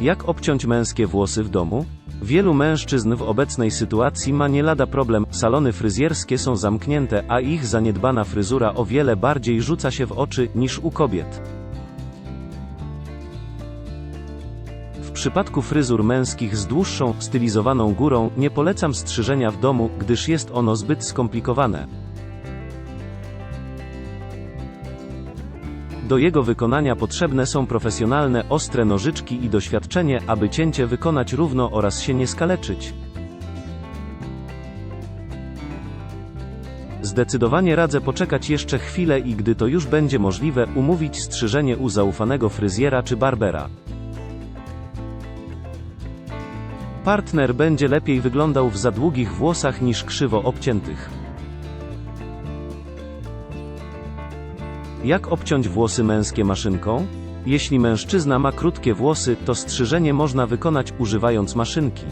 Jak obciąć męskie włosy w domu? Wielu mężczyzn w obecnej sytuacji ma nie lada problem, salony fryzjerskie są zamknięte, a ich zaniedbana fryzura o wiele bardziej rzuca się w oczy niż u kobiet. W przypadku fryzur męskich z dłuższą, stylizowaną górą, nie polecam strzyżenia w domu, gdyż jest ono zbyt skomplikowane. Do jego wykonania potrzebne są profesjonalne, ostre nożyczki i doświadczenie, aby cięcie wykonać równo oraz się nie skaleczyć. Zdecydowanie radzę poczekać jeszcze chwilę i gdy to już będzie możliwe, umówić strzyżenie u zaufanego fryzjera czy barbera. Partner będzie lepiej wyglądał w za długich włosach niż krzywo obciętych. Jak obciąć włosy męskie maszynką? Jeśli mężczyzna ma krótkie włosy, to strzyżenie można wykonać używając maszynki.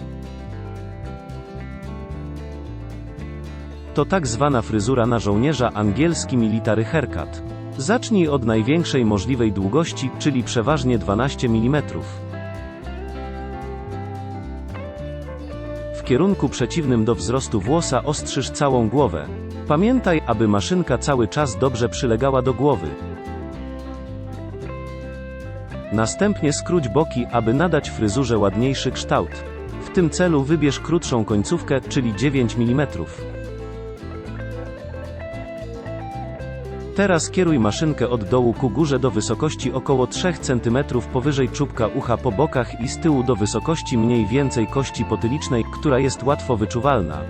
To tak zwana fryzura na żołnierza angielski military haircut. Zacznij od największej możliwej długości, czyli przeważnie 12 mm. W kierunku przeciwnym do wzrostu włosa ostrzyż całą głowę. Pamiętaj, aby maszynka cały czas dobrze przylegała do głowy. Następnie skróć boki, aby nadać fryzurze ładniejszy kształt. W tym celu wybierz krótszą końcówkę, czyli 9 mm. Teraz kieruj maszynkę od dołu ku górze do wysokości około 3 cm powyżej czubka ucha po bokach i z tyłu do wysokości mniej więcej kości potylicznej, która jest łatwo wyczuwalna.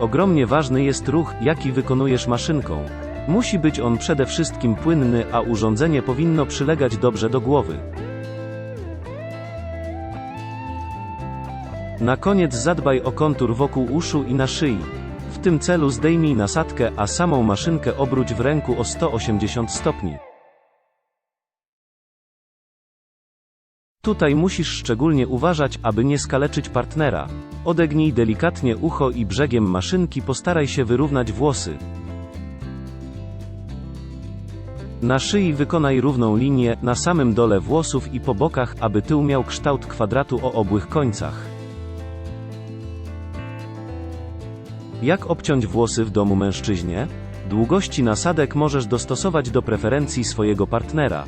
Ogromnie ważny jest ruch, jaki wykonujesz maszynką. Musi być on przede wszystkim płynny, a urządzenie powinno przylegać dobrze do głowy. Na koniec zadbaj o kontur wokół uszu i na szyi. W tym celu zdejmij nasadkę, a samą maszynkę obróć w ręku o 180 stopni. Tutaj musisz szczególnie uważać, aby nie skaleczyć partnera. Odegnij delikatnie ucho i brzegiem maszynki postaraj się wyrównać włosy. Na szyi wykonaj równą linię, na samym dole włosów i po bokach, aby tył miał kształt kwadratu o obłych końcach. Jak obciąć włosy w domu mężczyźnie? Długości nasadek możesz dostosować do preferencji swojego partnera.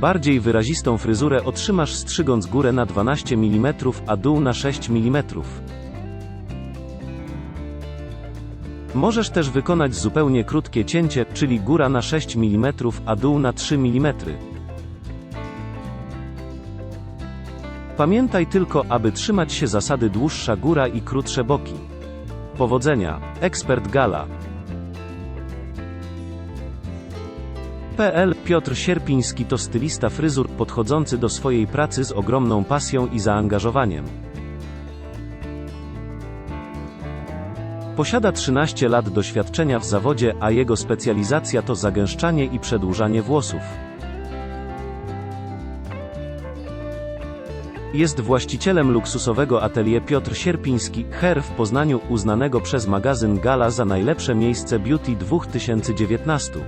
Bardziej wyrazistą fryzurę otrzymasz strzygąc górę na 12 mm, a dół na 6 mm. Możesz też wykonać zupełnie krótkie cięcie, czyli góra na 6 mm, a dół na 3 mm. Pamiętaj tylko, aby trzymać się zasady dłuższa góra i krótsze boki. Powodzenia, ekspert Gala. PL Piotr Sierpiński to stylista fryzur podchodzący do swojej pracy z ogromną pasją i zaangażowaniem. Posiada 13 lat doświadczenia w zawodzie, a jego specjalizacja to zagęszczanie i przedłużanie włosów. Jest właścicielem luksusowego atelier Piotr Sierpiński, Hair w Poznaniu, uznanego przez magazyn Gala za najlepsze miejsce beauty 2019.